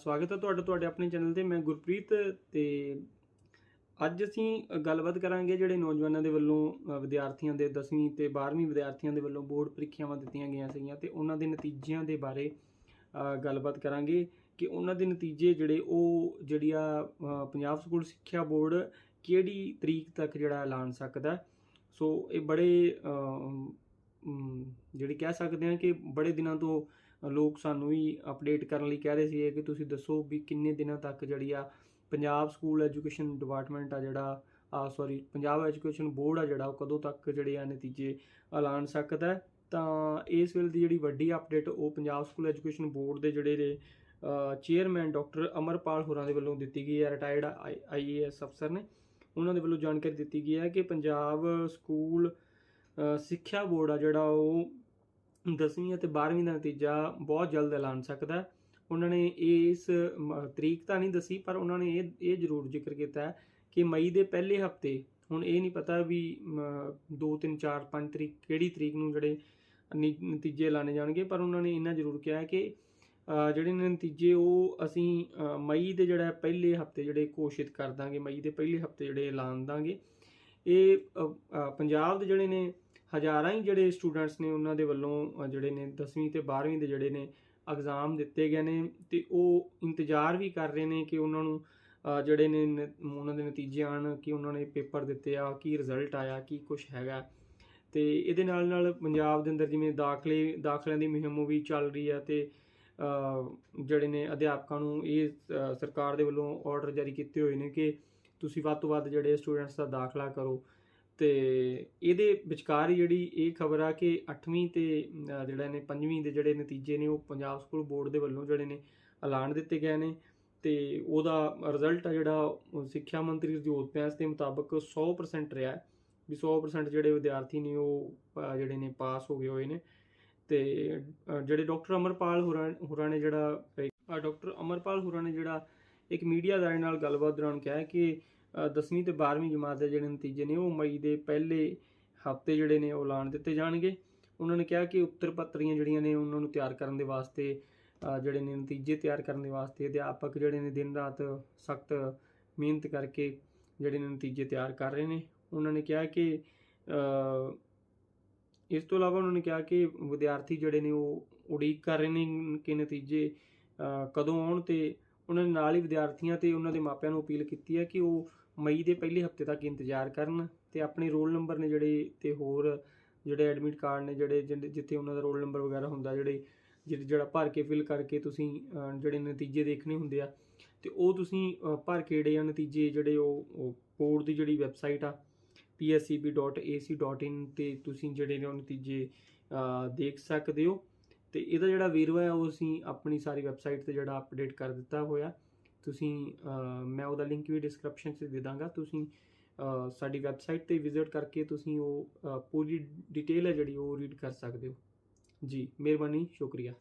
ਸਵਾਗਤ ਹੈ ਤੁਹਾਡਾ ਤੁਹਾਡੇ ਆਪਣੇ ਚੈਨਲ ਤੇ, ਮੈਂ ਗੁਰਪ੍ਰੀਤ ਤੇ ਅੱਜ ਅਸੀਂ ਗੱਲਬਾਤ ਕਰਾਂਗੇ ਜਿਹੜੇ ਨੌਜਵਾਨਾਂ ਦੇ ਵੱਲੋਂ ਵਿਦਿਆਰਥੀਆਂ ਦੇ 10ਵੀਂ ਤੇ 12ਵੀਂ ਵਿਦਿਆਰਥੀਆਂ ਦੇ ਵੱਲੋਂ ਬੋਰਡ ਪ੍ਰੀਖਿਆਵਾਂ ਦਿੱਤੀਆਂ ਗਈਆਂ ਸੀਗੀਆਂ ਤੇ ਉਹਨਾਂ ਦੇ ਨਤੀਜਿਆਂ ਦੇ ਬਾਰੇ ਗੱਲਬਾਤ ਕਰਾਂਗੇ ਕਿ ਉਹਨਾਂ ਦੇ ਨਤੀਜੇ ਜਿਹੜੇ ਉਹ ਜਿਹੜੀ ਆ ਪੰਜਾਬ ਸਕੂਲ ਸਿੱਖਿਆ ਬੋਰਡ ਕਿਹੜੀ ਤਰੀਕ ਤੱਕ ਜਿਹੜਾ ਐਲਾਨ ਸਕਦਾ। ਸੋ ਇਹ ਬੜੇ ਜਿਹੜੀ ਕਹਿ ਸਕਦੇ ਹਾਂ ਕਿ ਬੜੇ ਦਿਨਾਂ ਤੋਂ ਲੋਕ ਸਾਨੂੰ ਵੀ ਅਪਡੇਟ ਕਰਨ ਲਈ ਕਹਿ ਰਹੇ ਸੀ ਕਿ ਤੁਸੀਂ ਦੱਸੋ ਵੀ ਕਿੰਨੇ ਦਿਨਾਂ ਤੱਕ ਜਿਹੜੀ ਆ ਪੰਜਾਬ ਸਕੂਲ ਐਜੂਕੇਸ਼ਨ ਡਿਪਾਰਟਮੈਂਟ ਆ ਜਿਹੜਾ, ਆ ਸੌਰੀ ਪੰਜਾਬ ਐਜੂਕੇਸ਼ਨ ਬੋਰਡ ਆ ਜਿਹੜਾ, ਉਹ ਕਦੋਂ ਤੱਕ ਜਿਹੜੇ ਆ ਨਤੀਜੇ ਐਲਾਨ ਸਕਦਾ ਤਾਂ ਇਸ ਵੇਲੇ ਦੀ ਜਿਹੜੀ ਵੱਡੀ ਅਪਡੇਟ ਉਹ ਪੰਜਾਬ ਸਕੂਲ ਐਜੂਕੇਸ਼ਨ ਬੋਰਡ ਦੇ ਜਿਹੜੇ ਨੇ ਚੇਅਰਮੈਨ ਡਾਕਟਰ ਅਮਰਪਾਲ ਹੋਰਾਂ ਦੇ ਵੱਲੋਂ ਦਿੱਤੀ ਗਈ ਹੈ ਰਿਟਾਇਰਡ ਆਈਏਐਸ ਅਫਸਰ ਨੇ। ਉਹਨਾਂ ਦੇ ਵੱਲੋਂ ਜਾਣਕਾਰੀ ਦਿੱਤੀ ਗਈ ਹੈ ਕਿ ਪੰਜਾਬ ਸਕੂਲ ਸਿੱਖਿਆ ਬੋਰਡ ਆ ਜਿਹੜਾ ਉਹ 10ਵੀਂ ਅਤੇ 12ਵੀਂ ਦਾ ਨਤੀਜਾ ਬਹੁਤ ਜਲਦ ਐਲਾਨ ਸਕਦਾ ਹੈ। ਉਹਨਾਂ ਨੇ ਇਸ ਮ- ਤਰੀਕ ਤਾਂ ਨਹੀਂ ਦੱਸੀ, ਪਰ ਉਹਨਾਂ ਨੇ ਇਹ ਇਹ ਜ਼ਰੂਰ ਜ਼ਿਕਰ ਕੀਤਾ ਹੈ ਕਿ ਮਈ ਦੇ ਪਹਿਲੇ ਹਫ਼ਤੇ, ਹੁਣ ਇਹ ਨਹੀਂ ਪਤਾ ਵੀ 2 3 4 5 ਤਰੀਕ ਕਿਹੜੀ ਤਰੀਕ ਨੂੰ ਜਿਹੜੇ ਨੀ- ਨਤੀਜੇ ਐਲਾਨੇ ਜਾਣਗੇ, ਪਰ ਉਹਨਾਂ ਨੇ ਇੰਨਾ ਜ਼ਰੂਰ ਕਿਹਾ ਕਿ ਜਿਹੜੇ ਨਤੀਜੇ ਉਹ ਅਸੀਂ ਮਈ ਦੇ ਜਿਹੜਾ ਪਹਿਲੇ ਹਫ਼ਤੇ ਜਿਹੜੇ ਘੋਸ਼ਿਤ ਕਰ ਦਾਂਗੇ, ਮਈ ਦੇ ਪਹਿਲੇ ਹਫ਼ਤੇ ਜਿਹੜੇ ਐਲਾਨ ਦਾਂਗੇ। ਇਹ ਪੰਜਾਬ ਦੇ ਜਿਹੜੇ ਨੇ ਹਜ਼ਾਰਾਂ ਹੀ ਜਿਹੜੇ ਸਟੂਡੈਂਟਸ ਨੇ ਉਹਨਾਂ ਦੇ ਵੱਲੋਂ ਜਿਹੜੇ ਨੇ 10ਵੀਂ ਤੇ 12ਵੀਂ ਦੇ ਜਿਹੜੇ ਨੇ ਐਗਜ਼ਾਮ ਦਿੱਤੇ ਗਏ ਨੇ ਤੇ ਉਹ ਇੰਤਜ਼ਾਰ ਵੀ ਕਰ ਰਹੇ ਨੇ ਕਿ ਉਹਨਾਂ ਨੂੰ ਜਿਹੜੇ ਨੇ ਨ- ਉਹਨਾਂ ਦੇ ਨਤੀਜੇ ਆਣ ਕਿ ਉਹਨਾਂ ਨੇ ਪੇਪਰ ਦਿੱਤੇ ਆ, ਕੀ ਰਿਜ਼ਲਟ ਆਇਆ, ਕੀ ਕੁਝ ਹੈਗਾ। ਤੇ ਇਹਦੇ ਨਾਲ ਨਾਲ ਪੰਜਾਬ ਦੇ ਅੰਦਰ ਜਿਵੇਂ ਦਾਖਲੇ, ਦਾਖਲਿਆਂ ਦੀ ਮੁਹਿੰਮ ਵੀ ਚੱਲ ਰਹੀ ਆ ਤੇ ਜਿਹੜੇ ਨੇ ਅਧਿਆਪਕਾਂ ਨੂੰ ਇਹ ਸਰਕਾਰ ਦੇ ਵੱਲੋਂ ਆਰਡਰ ਜਾਰੀ ਕੀਤੇ ਹੋਏ ਨੇ ਕਿ ਤੁਸੀਂ ਵੱਧ ਤੋਂ ਵੱਧ ਜਿਹੜੇ ਸਟੂਡੈਂਟਸ ਦਾ ਦਾਖਲਾ ਕਰੋ। ਤੇ ਇਹਦੇ ਵਿਚਕਾਰ ਜਿਹੜੀ ਇਹ ਖਬਰ ਆ ਕਿ 8ਵੀਂ ਤੇ ਅ, ਜਿਹੜਾ ਨੇ 5ਵੀਂ ਦੇ ਜਿਹੜੇ ਨਤੀਜੇ ਨੇ ਉਹ ਪੰਜਾਬ ਸਕੂਲ ਬੋਰਡ ਦੇ ਵੱਲੋਂ ਜਿਹੜੇ ਨੇ ਐਲਾਨ ਦਿੱਤੇ ਗਏ ਨੇ ਤੇ ਉਹਦਾ ਰਿਜ਼ਲਟ ਆ ਜਿਹੜਾ ਸਿੱਖਿਆ ਮੰਤਰੀ ਹਰਜੋਤ ਬੈਂਸ ਦੇ ਮੁਤਾਬਕ 100% ਰਿਹਾ ਵੀ 100% ਜਿਹੜੇ ਵਿਦਿਆਰਥੀ ਨੇ ਉਹ ਜਿਹੜੇ ਨੇ ਪਾਸ ਹੋ ਗਏ ਹੋਏ ਨੇ ਤੇ ਜਿਹੜੇ ਡਾਕਟਰ ਅਮਰਪਾਲ ਹੋਰਾਂ ਹੋਰਾਂ ਨੇ ਜਿਹੜਾ ਡਾਕਟਰ ਅਮਰਪਾਲ ਹੋਰਾਂ ਨੇ ਜਿਹੜਾ ਇੱਕ ਮੀਡੀਆ ਦਾਇਰੇ ਨਾਲ ਗੱਲਬਾਤ ਦੌਰਾਨ ਕਿਹਾ ਕਿ 10ਵੀਂ ਤੇ 12ਵੀਂ ਜਮਾਤ ਦੇ ਜਿਹੜੇ ਨਤੀਜੇ ਨੇ, ਉਹ ਮਈ ਦੇ ਪਹਿਲੇ ਹਫ਼ਤੇ ਜਿਹੜੇ ਨੇ, ਉਹ ਐਲਾਨ ਦਿੱਤੇ ਜਾਣਗੇ। ਉਹਨਾਂ ਨੇ ਕਿਹਾ ਕਿ ਉੱਤਰ ਪੱਤਰੀਆਂ ਜਿਹੜੀਆਂ ਨੇ, ਉਹਨਾਂ ਨੂੰ ਤਿਆਰ ਕਰਨ ਦੇ ਵਾਸਤੇ ਜਿਹੜੇ ਨੇ ਨਤੀਜੇ ਤਿਆਰ ਕਰਨ ਦੇ ਵਾਸਤੇ ਅਧਿਆਪਕ ਜਿਹੜੇ ਨੇ ਦਿਨ ਰਾਤ ਸਖਤ ਮਿਹਨਤ ਕਰਕੇ ਜਿਹੜੇ ਨੇ ਨਤੀਜੇ ਤਿਆਰ ਕਰ ਰਹੇ ਨੇ। ਉਹਨਾਂ ਨੇ ਕਿਹਾ ਕਿ ਇਸ ਤੋਂ ਇਲਾਵਾ ਉਹਨਾਂ ਨੇ ਕਿਹਾ ਕਿ ਵਿਦਿਆਰਥੀ ਜਿਹੜੇ ਨੇ, ਉਹ ਉਡੀਕ ਕਰ ਰਹੇ ਨੇ ਕਿ ਨਤੀਜੇ ਕਦੋਂ ਆਉਣ ਤੇ ਉਹਨਾਂ ਨੇ ਨਾਲ ਹੀ ਵਿਦਿਆਰਥੀਆਂ ਤੇ ਉਹਨਾਂ ਦੇ ਮਾਪਿਆਂ ਨੂੰ ਅਪੀਲ ਕੀਤੀ ਹੈ ਕਿ ਉਹ ਮਈ ਦੇ ਪਹਿਲੇ ਹਫ਼ਤੇ ਤੱਕ ਇੰਤਜ਼ਾਰ ਕਰਨ ਤੇ ਆਪਣੇ ਰੋਲ ਨੰਬਰ ਨੇ ਜਿਹੜੇ ਤੇ ਹੋਰ ਜਿਹੜੇ ਐਡਮਿਟ ਕਾਰਡ ਨੇ ਜਿਹੜੇ ਜਿਹ- ਜਿੱਥੇ ਉਹਨਾਂ ਦਾ ਰੋਲ ਨੰਬਰ ਵਗੈਰਾ ਹੁੰਦਾ, ਜਿਹੜੇ ਜਿਹੜੇ- ਜਿਹੜਾ ਭਰ ਕੇ ਫਿਲ ਕਰਕੇ ਤੁਸੀਂ ਜਿਹੜੇ ਨਤੀਜੇ ਦੇਖਣੇ ਹੁੰਦੇ ਆ, ਤੇ ਉਹ ਤੁਸੀਂ ਭਰ ਕੇ ਜਿਹੜੇ ਆ ਨਤੀਜੇ ਜਿਹੜੇ ਉਹ ਬੋਰਡ ਦੀ ਜਿਹੜੀ ਵੈਬਸਾਈਟ ਆ pscb.ac.in ਤੇ ਤੁਸੀਂ ਜਿਹੜੇ ਨੇ ਉਹ ਨਤੀਜੇ ਦੇਖ ਸਕਦੇ ਹੋ, ਤੇ ਇਹਦਾ ਜਿਹੜਾ ਵੇਰਵਾ ਹੈ ਉਹ ਅਸੀਂ ਆਪਣੀ ਸਾਰੀ ਵੈਬਸਾਈਟ ਤੇ ਜਿਹੜਾ ਅਪਡੇਟ ਕਰ ਦਿੱਤਾ ਹੋਇਆ। ਤੁਸੀਂ ਮੈਂ ਉਹਦਾ ਲਿੰਕ ਵੀ ਡਿਸਕ੍ਰਿਪਸ਼ਨ 'ਚ ਦੇ ਦਾਂਗਾ। ਤੁਸੀਂ ਸਾਡੀ ਵੈਬਸਾਈਟ ਤੇ ਵਿਜ਼ਿਟ ਕਰਕੇ ਤੁਸੀਂ ਉਹ ਪੂਰੀ ਡਿਟੇਲ ਹੈ ਜਿਹੜੀ ਉਹ ਰੀਡ ਕਰ ਸਕਦੇ ਹੋ। ਜੀ, ਮਿਹਰਬਾਨੀ, ਸ਼ੁਕਰੀਆ।